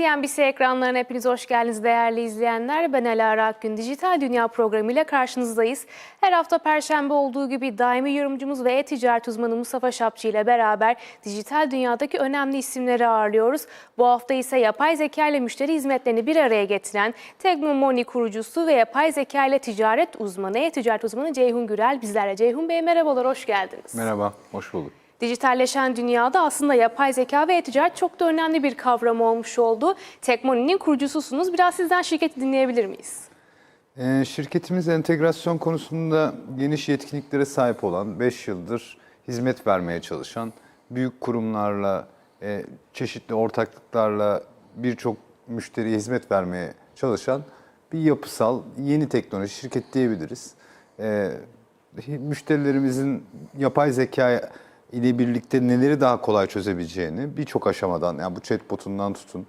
CNBC ekranlarına hepiniz hoş geldiniz değerli izleyenler. Ben Alara Akgün. Dijital Dünya programıyla karşınızdayız. Her hafta Perşembe olduğu gibi daimi yorumcumuz ve e-ticaret uzmanı Mustafa Şapçı ile beraber dijital dünyadaki önemli isimleri ağırlıyoruz. Bu hafta ise yapay zeka ile müşteri hizmetlerini bir araya getiren Teknomoni kurucusu ve yapay zeka ile ticaret uzmanı, e-ticaret uzmanı Ceyhun Gürel bizlerle. Ceyhun Bey merhabalar, hoş geldiniz. Merhaba, hoş bulduk. Dijitalleşen dünyada aslında yapay zeka ve e-ticaret çok da önemli bir kavram olmuş oldu. Tekmoni'nin kurucususunuz. Biraz sizden şirketi dinleyebilir miyiz? Ee, şirketimiz entegrasyon konusunda geniş yetkinliklere sahip olan, 5 yıldır hizmet vermeye çalışan, büyük kurumlarla, e, çeşitli ortaklıklarla birçok müşteriye hizmet vermeye çalışan bir yapısal, yeni teknoloji şirket diyebiliriz. Ee, müşterilerimizin yapay zeka ile birlikte neleri daha kolay çözebileceğini birçok aşamadan, yani bu chatbotundan tutun,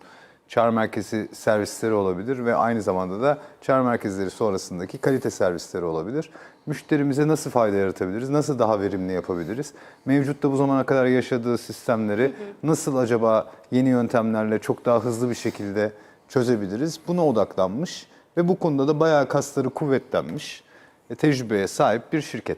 çağrı merkezi servisleri olabilir ve aynı zamanda da çağrı merkezleri sonrasındaki kalite servisleri olabilir. Müşterimize nasıl fayda yaratabiliriz, nasıl daha verimli yapabiliriz? Mevcutta bu zamana kadar yaşadığı sistemleri nasıl acaba yeni yöntemlerle çok daha hızlı bir şekilde çözebiliriz? Buna odaklanmış ve bu konuda da bayağı kasları kuvvetlenmiş, ve tecrübeye sahip bir şirket.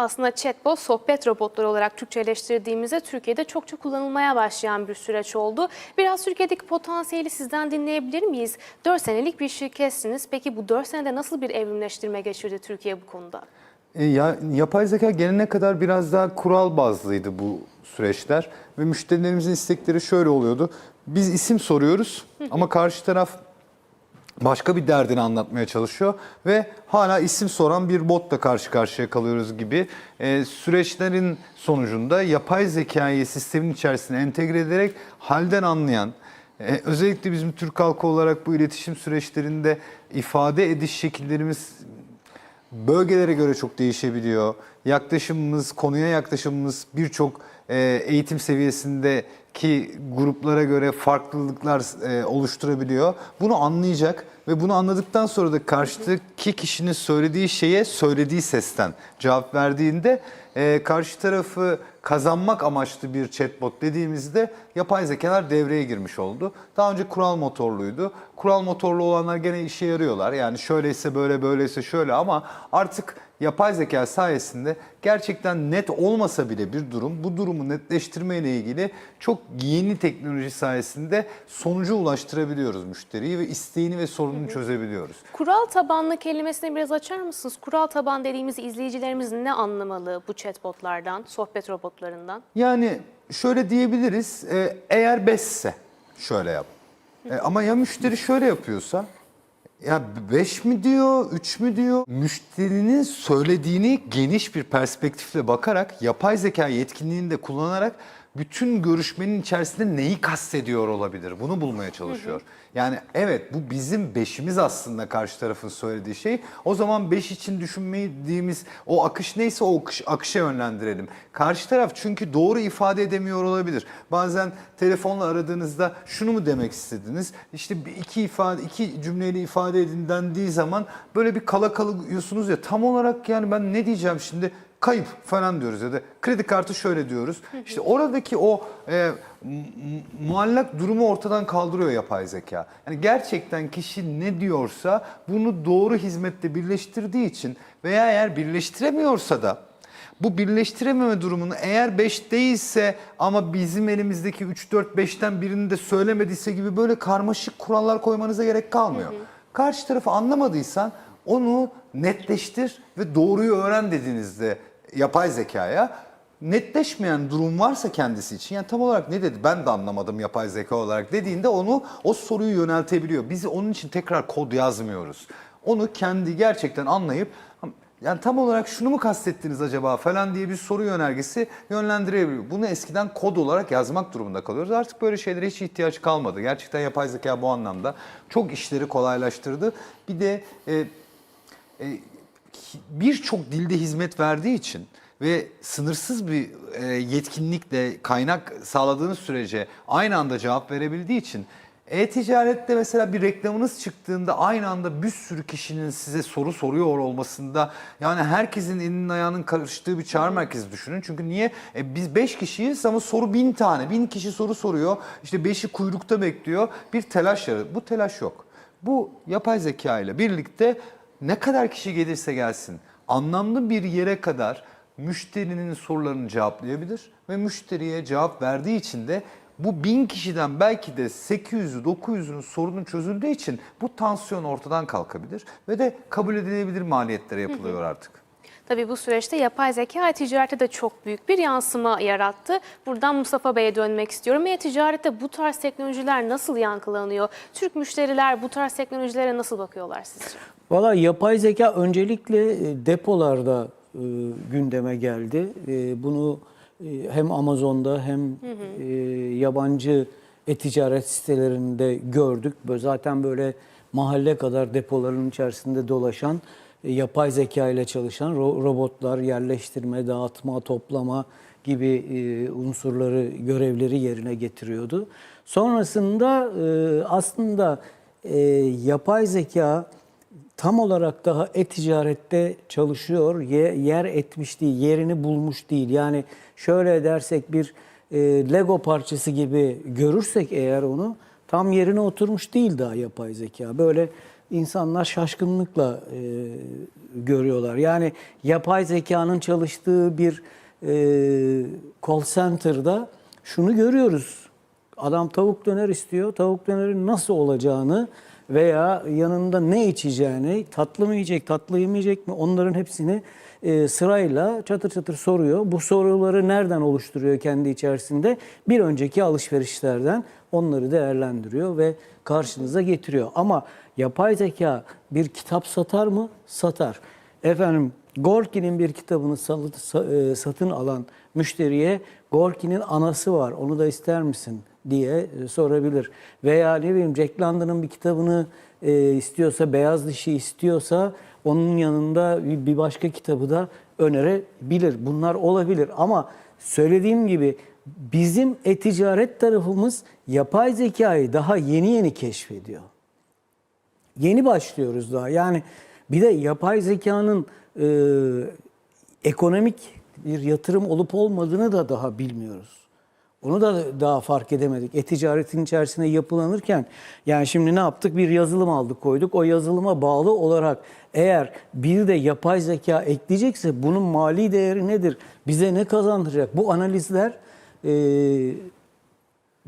Aslında chatbot sohbet robotları olarak Türkçeleştirdiğimizde Türkiye'de çokça kullanılmaya başlayan bir süreç oldu. Biraz Türkiye'deki potansiyeli sizden dinleyebilir miyiz? 4 senelik bir şirketsiniz. Peki bu 4 senede nasıl bir evrimleştirme geçirdi Türkiye bu konuda? E, ya, yapay zeka gelene kadar biraz daha kural bazlıydı bu süreçler ve müşterilerimizin istekleri şöyle oluyordu. Biz isim soruyoruz ama karşı taraf başka bir derdini anlatmaya çalışıyor ve hala isim soran bir botla karşı karşıya kalıyoruz gibi e, süreçlerin sonucunda yapay zekayı sistemin içerisine entegre ederek halden anlayan, e, özellikle bizim Türk halkı olarak bu iletişim süreçlerinde ifade ediş şekillerimiz bölgelere göre çok değişebiliyor. Yaklaşımımız, konuya yaklaşımımız birçok e, eğitim seviyesindeki gruplara göre farklılıklar e, oluşturabiliyor. Bunu anlayacak ve bunu anladıktan sonra da karşıdaki kişinin söylediği şeye söylediği sesten cevap verdiğinde e, karşı tarafı kazanmak amaçlı bir chatbot dediğimizde yapay zekalar devreye girmiş oldu. Daha önce kural motorluydu. Kural motorlu olanlar gene işe yarıyorlar. Yani şöyleyse böyle böyleyse şöyle ama artık yapay zeka sayesinde gerçekten net olmasa bile bir durum bu durumu netleştirme ile ilgili çok yeni teknoloji sayesinde sonuca ulaştırabiliyoruz müşteriyi ve isteğini ve sorununu çözebiliyoruz. Kural tabanlı kelimesini biraz açar mısınız? Kural taban dediğimiz izleyicilerimiz ne anlamalı bu chatbotlardan, sohbet robotlarından? Yani şöyle diyebiliriz, e, eğer 5'se şöyle yap. E, ama ya müşteri şöyle yapıyorsa, ya 5 mi diyor, 3 mü diyor? Müşterinin söylediğini geniş bir perspektifle bakarak, yapay zeka yetkinliğini de kullanarak bütün görüşmenin içerisinde neyi kastediyor olabilir? Bunu bulmaya çalışıyor. Yani evet bu bizim beşimiz aslında karşı tarafın söylediği şey. O zaman beş için düşünmediğimiz o akış neyse o akış, akışa yönlendirelim. Karşı taraf çünkü doğru ifade edemiyor olabilir. Bazen telefonla aradığınızda şunu mu demek istediniz? İşte bir iki ifade iki cümleyle ifade edin dendiği zaman böyle bir kala kalıyorsunuz ya tam olarak yani ben ne diyeceğim şimdi? Kayıp falan diyoruz ya da kredi kartı şöyle diyoruz. İşte oradaki o e, muallak durumu ortadan kaldırıyor yapay zeka. Yani gerçekten kişi ne diyorsa bunu doğru hizmette birleştirdiği için veya eğer birleştiremiyorsa da bu birleştirememe durumunu eğer 5 değilse ama bizim elimizdeki 3 4 5'ten birini de söylemediyse gibi böyle karmaşık kurallar koymanıza gerek kalmıyor. Karşı tarafı anlamadıysan onu netleştir ve doğruyu öğren dediğinizde yapay zekaya netleşmeyen durum varsa kendisi için yani tam olarak ne dedi ben de anlamadım yapay zeka olarak dediğinde onu o soruyu yöneltebiliyor. Biz onun için tekrar kod yazmıyoruz. Onu kendi gerçekten anlayıp yani tam olarak şunu mu kastettiniz acaba falan diye bir soru yönergesi yönlendirebiliyor. Bunu eskiden kod olarak yazmak durumunda kalıyoruz. Artık böyle şeylere hiç ihtiyaç kalmadı. Gerçekten yapay zeka bu anlamda çok işleri kolaylaştırdı. Bir de e, e, birçok dilde hizmet verdiği için ve sınırsız bir e, yetkinlikle kaynak sağladığınız sürece aynı anda cevap verebildiği için E-ticarette mesela bir reklamınız çıktığında aynı anda bir sürü kişinin size soru soruyor olmasında yani herkesin elinin ayağının karıştığı bir çağrı merkezi düşünün. Çünkü niye? E, biz 5 kişiyiz ama soru bin tane. Bin kişi soru soruyor. İşte 5'i kuyrukta bekliyor. Bir telaş yaratıyor. Bu telaş yok. Bu yapay zeka ile birlikte ne kadar kişi gelirse gelsin anlamlı bir yere kadar müşterinin sorularını cevaplayabilir ve müşteriye cevap verdiği için de bu bin kişiden belki de 800'ü 900'ünün sorunun çözüldüğü için bu tansiyon ortadan kalkabilir ve de kabul edilebilir maliyetlere yapılıyor artık. Tabii bu süreçte yapay zeka ticarete de çok büyük bir yansıma yarattı. Buradan Mustafa Bey'e dönmek istiyorum. E-ticarette bu tarz teknolojiler nasıl yankılanıyor? Türk müşteriler bu tarz teknolojilere nasıl bakıyorlar sizce? Valla yapay zeka öncelikle e, depolarda e, gündeme geldi. E, bunu e, hem Amazon'da hem e, yabancı e-ticaret sitelerinde gördük. Zaten böyle mahalle kadar depoların içerisinde dolaşan yapay zeka ile çalışan ro- robotlar yerleştirme, dağıtma, toplama gibi e, unsurları, görevleri yerine getiriyordu. Sonrasında e, aslında e, yapay zeka tam olarak daha e-ticarette çalışıyor, ye- yer etmiş değil, yerini bulmuş değil. Yani şöyle dersek bir e, Lego parçası gibi görürsek eğer onu tam yerine oturmuş değil daha yapay zeka. Böyle insanlar şaşkınlıkla e, görüyorlar. Yani yapay zekanın çalıştığı bir e, call center'da şunu görüyoruz. Adam tavuk döner istiyor. Tavuk dönerin nasıl olacağını veya yanında ne içeceğini, tatlı mı yiyecek, tatlı yemeyecek mi onların hepsini e, sırayla çatır çatır soruyor. Bu soruları nereden oluşturuyor kendi içerisinde? Bir önceki alışverişlerden onları değerlendiriyor ve karşınıza getiriyor. Ama yapay zeka bir kitap satar mı? Satar. Efendim Gorki'nin bir kitabını e, satın alan müşteriye Gorki'nin anası var onu da ister misin diye e, sorabilir. Veya ne bileyim Jack London'ın bir kitabını e, istiyorsa, Beyaz Dişi istiyorsa onun yanında bir başka kitabı da önerebilir. Bunlar olabilir ama söylediğim gibi bizim e-ticaret tarafımız yapay zekayı daha yeni yeni keşfediyor. Yeni başlıyoruz daha. Yani bir de yapay zekanın e, ekonomik bir yatırım olup olmadığını da daha bilmiyoruz. Onu da daha fark edemedik. E-ticaretin içerisinde yapılanırken yani şimdi ne yaptık? Bir yazılım aldık koyduk. O yazılıma bağlı olarak eğer bir de yapay zeka ekleyecekse bunun mali değeri nedir? Bize ne kazandıracak? Bu analizler e,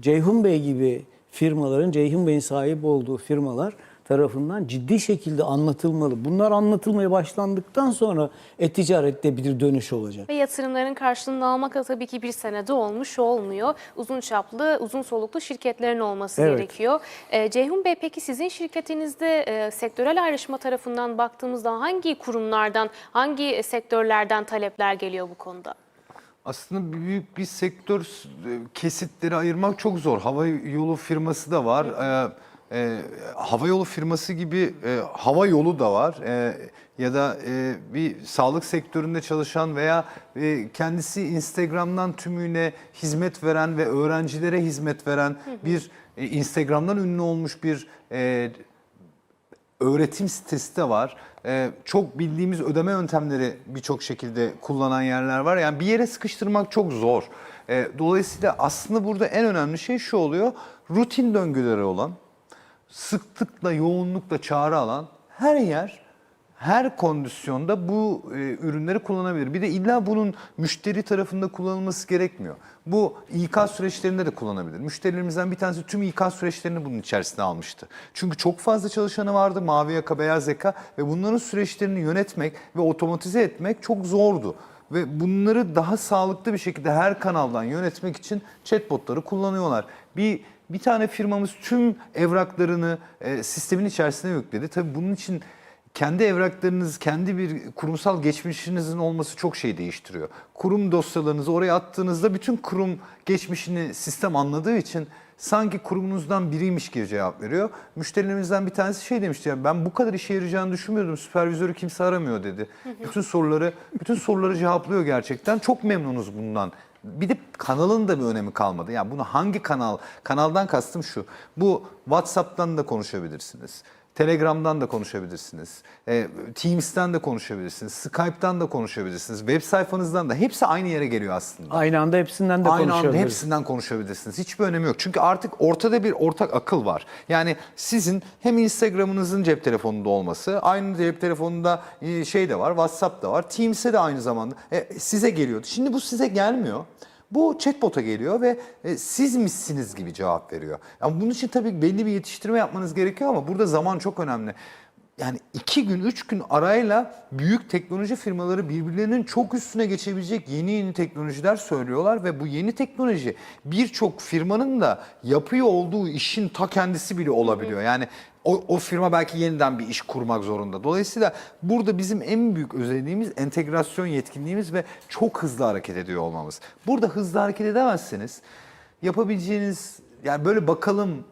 Ceyhun Bey gibi firmaların, Ceyhun Bey'in sahip olduğu firmalar tarafından ciddi şekilde anlatılmalı. Bunlar anlatılmaya başlandıktan sonra e-ticarette bir dönüş olacak. Ve yatırımların karşılığını almak da tabii ki bir senede olmuş olmuyor. Uzun çaplı, uzun soluklu şirketlerin olması Evet. gerekiyor. Ee, Ceyhun Bey peki sizin şirketinizde e, sektörel ayrışma tarafından baktığımızda hangi kurumlardan, hangi sektörlerden talepler geliyor bu konuda? Aslında büyük bir sektör e, kesitleri ayırmak çok zor. Hava yolu firması da var. Ee, e, hava yolu firması gibi e, hava yolu da var. E, ya da e, bir sağlık sektöründe çalışan veya e, kendisi Instagram'dan tümüyle hizmet veren ve öğrencilere hizmet veren bir e, Instagram'dan ünlü olmuş bir e, öğretim sitesi de var. Ee, çok bildiğimiz ödeme yöntemleri birçok şekilde kullanan yerler var. Yani bir yere sıkıştırmak çok zor. Ee, dolayısıyla aslında burada en önemli şey şu oluyor. Rutin döngüleri olan, sıklıkla, yoğunlukla çağrı alan her yer her kondisyonda bu e, ürünleri kullanabilir. Bir de illa bunun müşteri tarafında kullanılması gerekmiyor. Bu İK süreçlerinde de kullanabilir. Müşterilerimizden bir tanesi tüm İK süreçlerini bunun içerisine almıştı. Çünkü çok fazla çalışanı vardı mavi yaka, beyaz yaka ve bunların süreçlerini yönetmek ve otomatize etmek çok zordu. Ve bunları daha sağlıklı bir şekilde her kanaldan yönetmek için chatbotları kullanıyorlar. Bir bir tane firmamız tüm evraklarını e, sistemin içerisine yükledi. Tabii bunun için kendi evraklarınız, kendi bir kurumsal geçmişinizin olması çok şey değiştiriyor. Kurum dosyalarınızı oraya attığınızda bütün kurum geçmişini sistem anladığı için sanki kurumunuzdan biriymiş gibi cevap veriyor. Müşterilerimizden bir tanesi şey demişti ya ben bu kadar işe yarayacağını düşünmüyordum. Süpervizörü kimse aramıyor dedi. Bütün soruları bütün soruları cevaplıyor gerçekten. Çok memnunuz bundan Bir de kanalın da bir önemi kalmadı. Yani bunu hangi kanal, kanaldan kastım şu. Bu WhatsApp'tan da konuşabilirsiniz. Telegram'dan da konuşabilirsiniz. E, Teams'ten de konuşabilirsiniz. Skype'tan da konuşabilirsiniz. Web sayfanızdan da hepsi aynı yere geliyor aslında. Aynı anda hepsinden de Aynı anda konuşabiliriz. hepsinden konuşabilirsiniz. Hiçbir önemi yok. Çünkü artık ortada bir ortak akıl var. Yani sizin hem Instagram'ınızın cep telefonunda olması, aynı cep telefonunda e, şey de var, WhatsApp da var, Teams'e de aynı zamanda e, size geliyordu. Şimdi bu size gelmiyor. Bu chatbot'a geliyor ve e, siz misiniz gibi cevap veriyor. Ama bunun için tabii belli bir yetiştirme yapmanız gerekiyor ama burada zaman çok önemli. Yani iki gün, üç gün arayla büyük teknoloji firmaları birbirlerinin çok üstüne geçebilecek yeni yeni teknolojiler söylüyorlar ve bu yeni teknoloji birçok firmanın da yapıyor olduğu işin ta kendisi bile olabiliyor. Yani o, o firma belki yeniden bir iş kurmak zorunda. Dolayısıyla burada bizim en büyük özelliğimiz entegrasyon yetkinliğimiz ve çok hızlı hareket ediyor olmamız. Burada hızlı hareket edemezseniz yapabileceğiniz yani böyle bakalım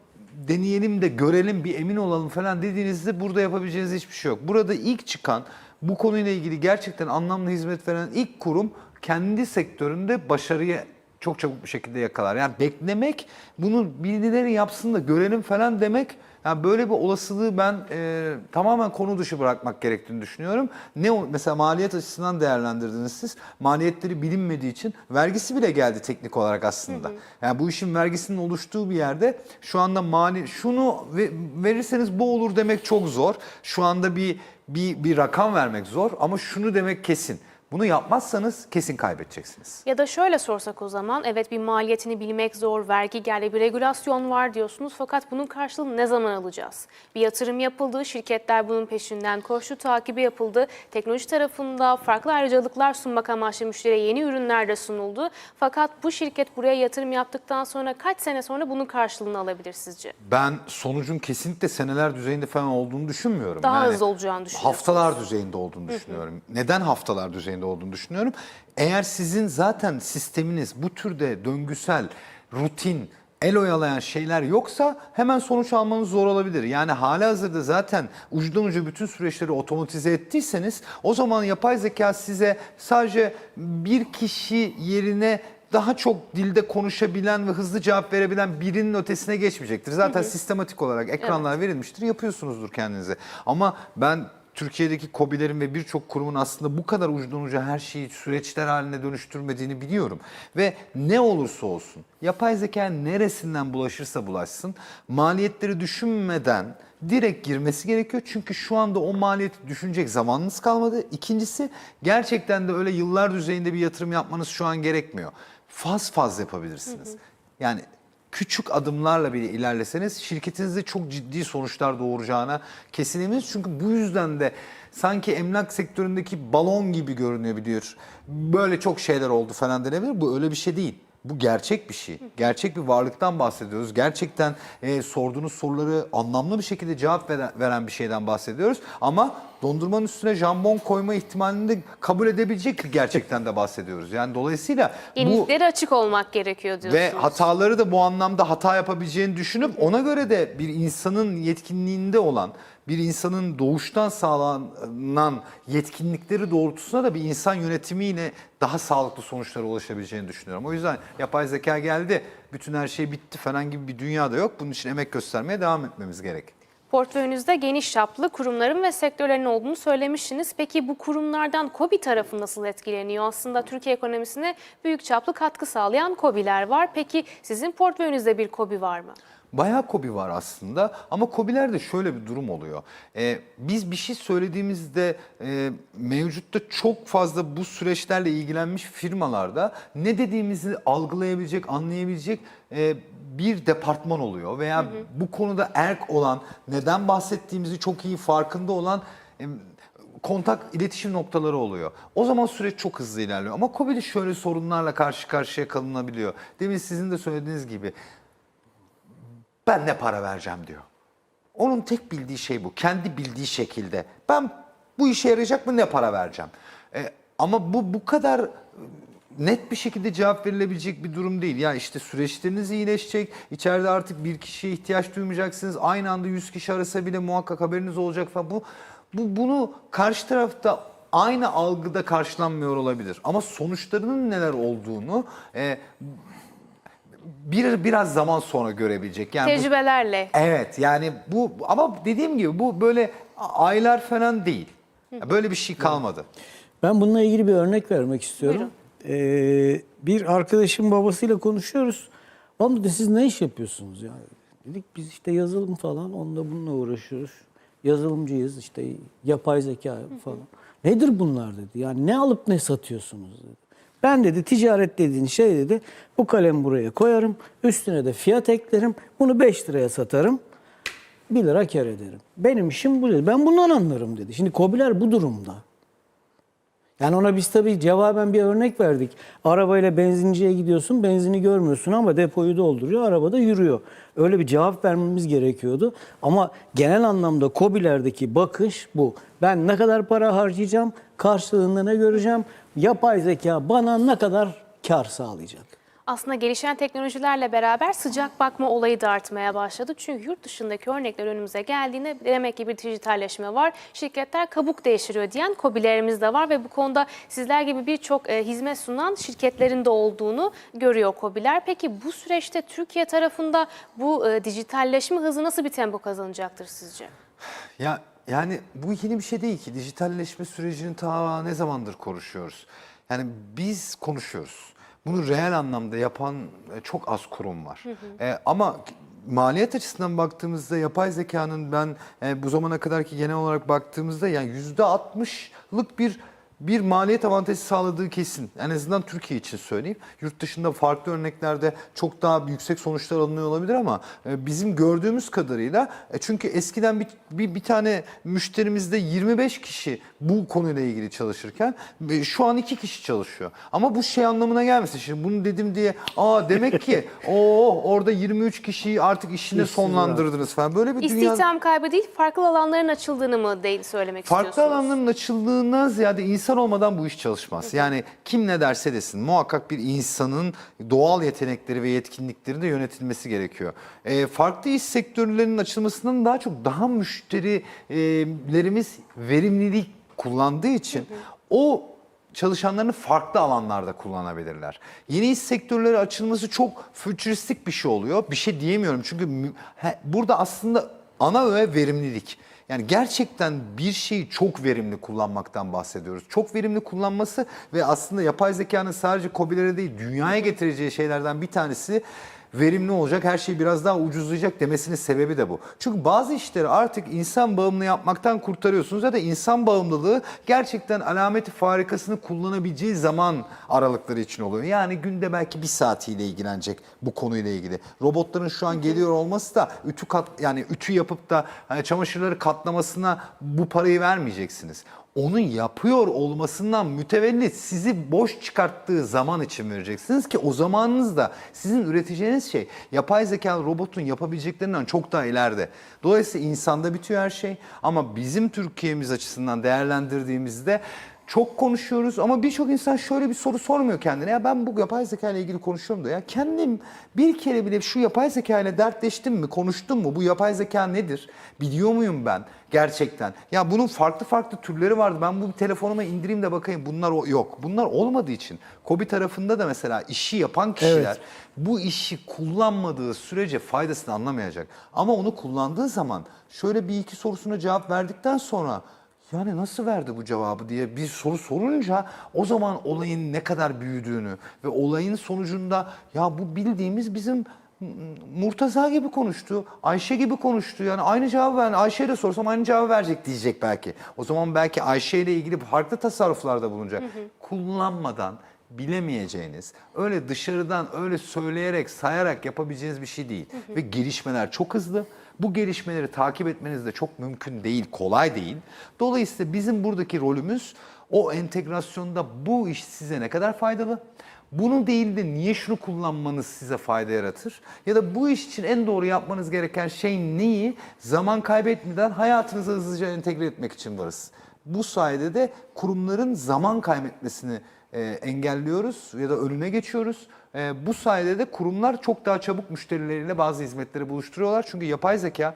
deneyelim de görelim bir emin olalım falan dediğinizde burada yapabileceğiniz hiçbir şey yok. Burada ilk çıkan bu konuyla ilgili gerçekten anlamlı hizmet veren ilk kurum kendi sektöründe başarıyı çok çabuk bir şekilde yakalar. Yani beklemek bunu birileri yapsın da görelim falan demek yani böyle bir olasılığı ben e, tamamen konu dışı bırakmak gerektiğini düşünüyorum. Ne mesela maliyet açısından değerlendirdiniz siz. Maliyetleri bilinmediği için vergisi bile geldi teknik olarak aslında. Yani bu işin vergisinin oluştuğu bir yerde şu anda mali şunu ve- verirseniz bu olur demek çok zor. Şu anda bir bir bir rakam vermek zor ama şunu demek kesin. Bunu yapmazsanız kesin kaybedeceksiniz. Ya da şöyle sorsak o zaman, evet bir maliyetini bilmek zor, vergi geldi, bir regülasyon var diyorsunuz fakat bunun karşılığını ne zaman alacağız? Bir yatırım yapıldı, şirketler bunun peşinden koştu, takibi yapıldı. Teknoloji tarafında farklı ayrıcalıklar sunmak amaçlı müşteriye yeni ürünler de sunuldu. Fakat bu şirket buraya yatırım yaptıktan sonra kaç sene sonra bunun karşılığını alabilir sizce? Ben sonucun kesinlikle seneler düzeyinde falan olduğunu düşünmüyorum. Daha hızlı olacağını düşünüyorsunuz. Haftalar düzeyinde olduğunu düşünüyorum. Neden haftalar düzeyinde olduğunu düşünüyorum? Eğer sizin zaten sisteminiz bu türde döngüsel, rutin, el oyalayan şeyler yoksa hemen sonuç almanız zor olabilir. Yani hala hazırda zaten ucudan uca bütün süreçleri otomatize ettiyseniz o zaman yapay zeka size sadece bir kişi yerine daha çok dilde konuşabilen ve hızlı cevap verebilen birinin ötesine geçmeyecektir. Zaten sistematik olarak ekranlar verilmiştir, yapıyorsunuzdur kendinize. Ama ben Türkiye'deki KOBİ'lerin ve birçok kurumun aslında bu kadar ucudan uca her şeyi süreçler haline dönüştürmediğini biliyorum. Ve ne olursa olsun, yapay zeka neresinden bulaşırsa bulaşsın, maliyetleri düşünmeden direkt girmesi gerekiyor. Çünkü şu anda o maliyeti düşünecek zamanınız kalmadı. İkincisi gerçekten de öyle yıllar düzeyinde bir yatırım yapmanız şu an gerekmiyor. Faz faz yapabilirsiniz. Yani küçük adımlarla bile ilerleseniz şirketinizde çok ciddi sonuçlar doğuracağına kesin eminiz. Çünkü bu yüzden de sanki emlak sektöründeki balon gibi görünüyor biliyor. Böyle çok şeyler oldu falan denebilir. Bu öyle bir şey değil. Bu gerçek bir şey. Gerçek bir varlıktan bahsediyoruz. Gerçekten e, sorduğunuz soruları anlamlı bir şekilde cevap veren, veren bir şeyden bahsediyoruz. Ama dondurmanın üstüne jambon koyma ihtimalini de kabul edebilecek bir gerçekten de bahsediyoruz. Yani dolayısıyla Yeniliklere açık olmak gerekiyor diyorsunuz. ve hataları da bu anlamda hata yapabileceğini düşünüp ona göre de bir insanın yetkinliğinde olan, bir insanın doğuştan sağlanan yetkinlikleri doğrultusunda da bir insan yönetimiyle daha sağlıklı sonuçlara ulaşabileceğini düşünüyorum. O yüzden yapay zeka geldi, bütün her şey bitti falan gibi bir dünya da yok. Bunun için emek göstermeye devam etmemiz gerek. Portföyünüzde geniş çaplı kurumların ve sektörlerin olduğunu söylemiştiniz. Peki bu kurumlardan KOBİ tarafı nasıl etkileniyor? Aslında Türkiye ekonomisine büyük çaplı katkı sağlayan KOBİ'ler var. Peki sizin portföyünüzde bir KOBİ var mı? Bayağı kobi var aslında ama kobilerde şöyle bir durum oluyor. Ee, biz bir şey söylediğimizde e, mevcutta çok fazla bu süreçlerle ilgilenmiş firmalarda ne dediğimizi algılayabilecek, anlayabilecek e, bir departman oluyor. Veya bu konuda erk olan, neden bahsettiğimizi çok iyi farkında olan e, kontak iletişim noktaları oluyor. O zaman süreç çok hızlı ilerliyor. Ama COBİ'de şöyle sorunlarla karşı karşıya kalınabiliyor. Demin sizin de söylediğiniz gibi ben ne para vereceğim diyor. Onun tek bildiği şey bu. Kendi bildiği şekilde. Ben bu işe yarayacak mı ne para vereceğim. E, ama bu bu kadar e, net bir şekilde cevap verilebilecek bir durum değil. Ya işte süreçleriniz iyileşecek. İçeride artık bir kişiye ihtiyaç duymayacaksınız. Aynı anda 100 kişi arasa bile muhakkak haberiniz olacak falan. Bu, bu bunu karşı tarafta aynı algıda karşılanmıyor olabilir. Ama sonuçlarının neler olduğunu e, bir biraz zaman sonra görebilecek. Yani bu- Tecrübelerle. Evet yani bu ama dediğim gibi bu böyle aylar falan değil. Böyle bir şey kalmadı. Ben bununla ilgili bir örnek vermek istiyorum. Ee, bir arkadaşım babasıyla konuşuyoruz. Oğlum dedi siz ne iş yapıyorsunuz yani? Dedik biz işte yazılım falan onunla bununla uğraşıyoruz. Yazılımcıyız işte yapay zeka falan. Nedir bunlar dedi. Yani ne alıp ne satıyorsunuz dedi. Ben dedi ticaret dediğin şey dedi bu kalem buraya koyarım. Üstüne de fiyat eklerim. Bunu 5 liraya satarım. 1 lira kar ederim. Benim işim bu dedi. Ben bundan anlarım dedi. Şimdi Kobiler bu durumda. Yani ona biz tabii cevaben bir örnek verdik. Arabayla benzinciye gidiyorsun, benzini görmüyorsun ama depoyu dolduruyor, arabada yürüyor. Öyle bir cevap vermemiz gerekiyordu. Ama genel anlamda KOBİ'lerdeki bakış bu. Ben ne kadar para harcayacağım, karşılığında ne göreceğim, yapay zeka bana ne kadar kar sağlayacak. Aslında gelişen teknolojilerle beraber sıcak bakma olayı da artmaya başladı. Çünkü yurt dışındaki örnekler önümüze geldiğinde demek ki bir dijitalleşme var. Şirketler kabuk değiştiriyor diyen kobilerimiz de var ve bu konuda sizler gibi birçok e, hizmet sunan şirketlerin de olduğunu görüyor kobiler. Peki bu süreçte Türkiye tarafında bu e, dijitalleşme hızı nasıl bir tempo kazanacaktır sizce? Ya yani bu yeni bir şey değil ki. Dijitalleşme sürecini ta ne zamandır konuşuyoruz. Yani biz konuşuyoruz. Bunu reel anlamda yapan e, çok az kurum var. E, ama maliyet açısından baktığımızda yapay zekanın ben e, bu zamana kadar ki genel olarak baktığımızda yani yüzde 60'lık bir bir maliyet avantajı sağladığı kesin. En azından Türkiye için söyleyeyim. Yurt dışında farklı örneklerde çok daha yüksek sonuçlar alınıyor olabilir ama e, bizim gördüğümüz kadarıyla e, çünkü eskiden bir, bir, bir tane müşterimizde 25 kişi bu konuyla ilgili çalışırken e, şu an 2 kişi çalışıyor. Ama bu şey anlamına gelmesin. Şimdi bunu dedim diye aa demek ki o orada 23 kişiyi artık işine İşsiz sonlandırdınız falan. Böyle bir dünya İstihdam kaybı değil, farklı alanların açıldığını mı değil söylemek Farklı istiyorsunuz? alanların açıldığından ziyade insan olmadan bu iş çalışmaz. Yani kim ne derse desin muhakkak bir insanın doğal yetenekleri ve yetkinlikleri de yönetilmesi gerekiyor. Ee, farklı iş sektörlerinin açılmasından daha çok daha müşterilerimiz verimlilik kullandığı için o çalışanlarını farklı alanlarda kullanabilirler. Yeni iş sektörleri açılması çok fütüristik bir şey oluyor. Bir şey diyemiyorum çünkü he- burada aslında ana öğe verimlilik. Yani gerçekten bir şeyi çok verimli kullanmaktan bahsediyoruz. Çok verimli kullanması ve aslında yapay zekanın sadece KOBİ'lere değil dünyaya getireceği şeylerden bir tanesi verimli olacak, her şey biraz daha ucuzlayacak demesinin sebebi de bu. Çünkü bazı işleri artık insan bağımlı yapmaktan kurtarıyorsunuz ya da insan bağımlılığı gerçekten alameti farikasını kullanabileceği zaman aralıkları için oluyor. Yani günde belki bir saatiyle ilgilenecek bu konuyla ilgili. Robotların şu an geliyor olması da ütü kat yani ütü yapıp da hani çamaşırları katlamasına bu parayı vermeyeceksiniz onun yapıyor olmasından mütevellit sizi boş çıkarttığı zaman için vereceksiniz ki o zamanınız da sizin üreteceğiniz şey yapay zeka robotun yapabileceklerinden çok daha ileride. Dolayısıyla insanda bitiyor her şey ama bizim Türkiye'miz açısından değerlendirdiğimizde çok konuşuyoruz ama birçok insan şöyle bir soru sormuyor kendine. Ya ben bu yapay zeka ile ilgili konuşuyorum da ya kendim bir kere bile şu yapay zeka ile dertleştim mi, konuştum mu? Bu yapay zeka nedir? Biliyor muyum ben gerçekten? Ya bunun farklı farklı türleri vardı. Ben bu telefonuma indireyim de bakayım. Bunlar yok. Bunlar olmadığı için KOBİ tarafında da mesela işi yapan kişiler Evet. bu işi kullanmadığı sürece faydasını anlamayacak. Ama onu kullandığı zaman şöyle bir iki sorusuna cevap verdikten sonra yani nasıl verdi bu cevabı diye bir soru sorunca o zaman olayın ne kadar büyüdüğünü ve olayın sonucunda ya bu bildiğimiz bizim Murtaza gibi konuştu, Ayşe gibi konuştu. Yani aynı cevabı ben Ayşe'ye de sorsam aynı cevabı verecek diyecek belki. O zaman belki Ayşe ile ilgili farklı tasarruflarda bulunacak. Kullanmadan bilemeyeceğiniz, öyle dışarıdan öyle söyleyerek, sayarak yapabileceğiniz bir şey değil. Ve gelişmeler çok hızlı. Bu gelişmeleri takip etmeniz de çok mümkün değil, kolay değil. Dolayısıyla bizim buradaki rolümüz o entegrasyonda bu iş size ne kadar faydalı? Bunu değil de niye şunu kullanmanız size fayda yaratır? Ya da bu iş için en doğru yapmanız gereken şey neyi? Zaman kaybetmeden hayatınıza hızlıca entegre etmek için varız. Bu sayede de kurumların zaman kaybetmesini e, engelliyoruz ya da önüne geçiyoruz. E, bu sayede de kurumlar çok daha çabuk müşterileriyle bazı hizmetleri buluşturuyorlar. Çünkü yapay zeka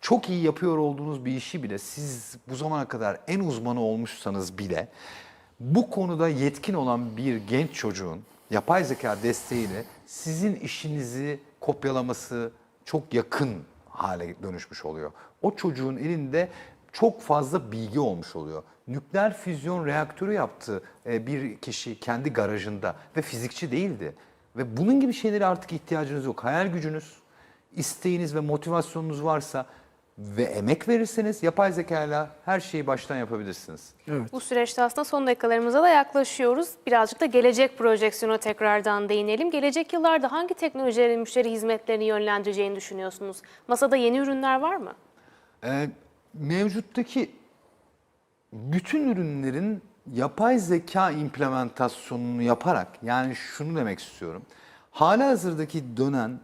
çok iyi yapıyor olduğunuz bir işi bile siz bu zamana kadar en uzmanı olmuşsanız bile bu konuda yetkin olan bir genç çocuğun yapay zeka desteğiyle sizin işinizi kopyalaması çok yakın hale dönüşmüş oluyor. O çocuğun elinde çok fazla bilgi olmuş oluyor. Nükleer füzyon reaktörü yaptı e, bir kişi kendi garajında ve fizikçi değildi. Ve bunun gibi şeylere artık ihtiyacınız yok. Hayal gücünüz, isteğiniz ve motivasyonunuz varsa ve emek verirseniz yapay zekayla her şeyi baştan yapabilirsiniz. Evet. Bu süreçte aslında son dakikalarımıza da yaklaşıyoruz. Birazcık da gelecek projeksiyona tekrardan değinelim. Gelecek yıllarda hangi teknolojilerin müşteri hizmetlerini yönlendireceğini düşünüyorsunuz? Masada yeni ürünler var mı? Ee, mevcuttaki bütün ürünlerin yapay zeka implementasyonunu yaparak yani şunu demek istiyorum. Hala hazırdaki dönen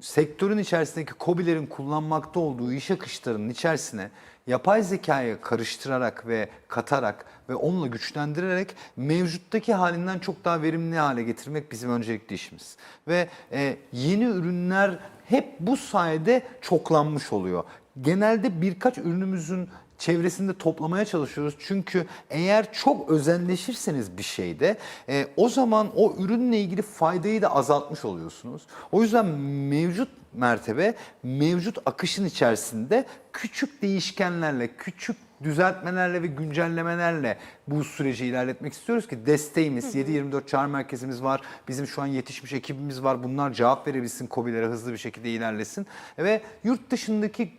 sektörün içerisindeki KOBİ'lerin kullanmakta olduğu iş akışlarının içerisine yapay zekayı karıştırarak ve katarak ve onunla güçlendirerek mevcuttaki halinden çok daha verimli hale getirmek bizim öncelikli işimiz. Ve e, yeni ürünler hep bu sayede çoklanmış oluyor. Genelde birkaç ürünümüzün çevresinde toplamaya çalışıyoruz. Çünkü eğer çok özelleşirseniz bir şeyde e, o zaman o ürünle ilgili faydayı da azaltmış oluyorsunuz. O yüzden mevcut mertebe mevcut akışın içerisinde küçük değişkenlerle, küçük düzeltmelerle ve güncellemelerle bu süreci ilerletmek istiyoruz ki desteğimiz 7-24 çağrı merkezimiz var. Bizim şu an yetişmiş ekibimiz var. Bunlar cevap verebilsin COBİ'lere hızlı bir şekilde ilerlesin. Ve yurt dışındaki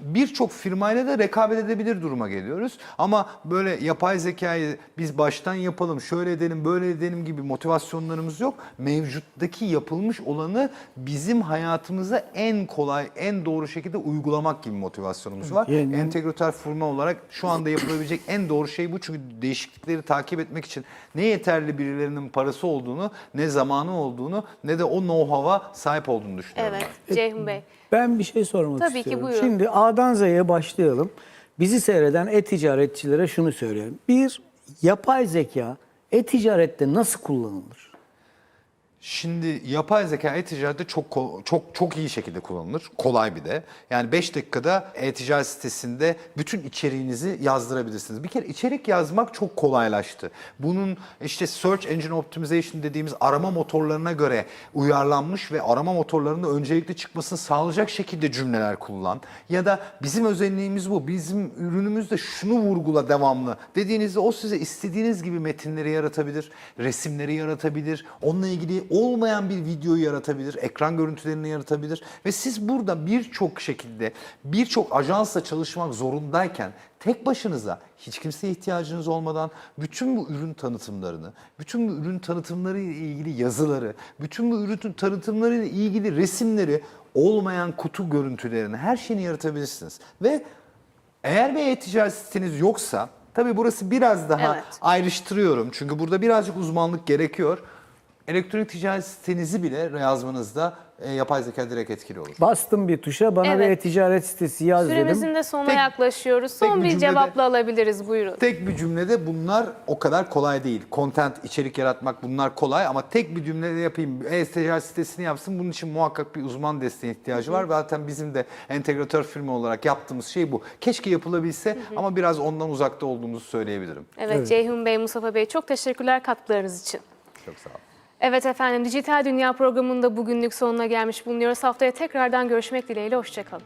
birçok firmayla da rekabet edebilir duruma geliyoruz. Ama böyle yapay zekayı biz baştan yapalım, şöyle edelim, böyle edelim gibi motivasyonlarımız yok. Mevcuttaki yapılmış olanı bizim hayatımıza en kolay, en doğru şekilde uygulamak gibi motivasyonumuz var. Yeniden- Entegratör firma olarak şu anda yapılabilecek en doğru şey bu. Çünkü değişiklikleri takip etmek için ne yeterli birilerinin parası olduğunu, ne zamanı olduğunu, ne de o know-how'a sahip olduğunu düşünüyorum. Evet, ben. Ceyhun Bey. Ben bir şey sormak Tabii ki, istiyorum. buyurun. Şimdi A'dan Z'ye başlayalım. Bizi seyreden e-ticaretçilere şunu söyleyelim. Bir, yapay zeka e-ticarette nasıl kullanılır? Şimdi yapay zeka e-ticarette çok çok çok iyi şekilde kullanılır. Kolay bir de. Yani 5 dakikada e-ticaret sitesinde bütün içeriğinizi yazdırabilirsiniz. Bir kere içerik yazmak çok kolaylaştı. Bunun işte search engine optimization dediğimiz arama motorlarına göre uyarlanmış ve arama motorlarında öncelikli çıkmasını sağlayacak şekilde cümleler kullan. Ya da bizim özelliğimiz bu. Bizim ürünümüzde şunu vurgula devamlı dediğinizde o size istediğiniz gibi metinleri yaratabilir, resimleri yaratabilir. Onunla ilgili olmayan bir videoyu yaratabilir, ekran görüntülerini yaratabilir ve siz burada birçok şekilde birçok ajansla çalışmak zorundayken tek başınıza hiç kimseye ihtiyacınız olmadan bütün bu ürün tanıtımlarını, bütün bu ürün tanıtımları ile ilgili yazıları, bütün bu ürün tanıtımları ile ilgili resimleri, olmayan kutu görüntülerini, her şeyini yaratabilirsiniz. Ve eğer bir e-ticaret siteniz yoksa, tabii burası biraz daha Evet. ayrıştırıyorum. Çünkü burada birazcık uzmanlık gerekiyor. Elektronik ticaret sitenizi bile yazmanızda e, yapay zeka direkt etkili olur. Bastım bir tuşa bana bir Evet. e-ticaret sitesi yaz dedim. Süremizin de sonuna Tek- yaklaşıyoruz. tek Son bir bir cümlede- cevapla alabiliriz. Buyurun. Tek bir cümlede bunlar o kadar kolay değil. Content, içerik yaratmak bunlar kolay ama tek bir cümlede yapayım, e-ticaret sitesini yapsın. Bunun için muhakkak bir uzman desteğine ihtiyacı var. Zaten bizim de entegratör firma olarak yaptığımız şey bu. Keşke yapılabilse ama biraz ondan uzakta olduğumuzu söyleyebilirim. Evet, Ceyhun Bey, Mustafa Bey çok teşekkürler katkılarınız için. Çok sağ olun. Evet efendim, Dijital Dünya programında bugünlük sonuna gelmiş bulunuyoruz. Haftaya tekrardan görüşmek dileğiyle, hoşçakalın.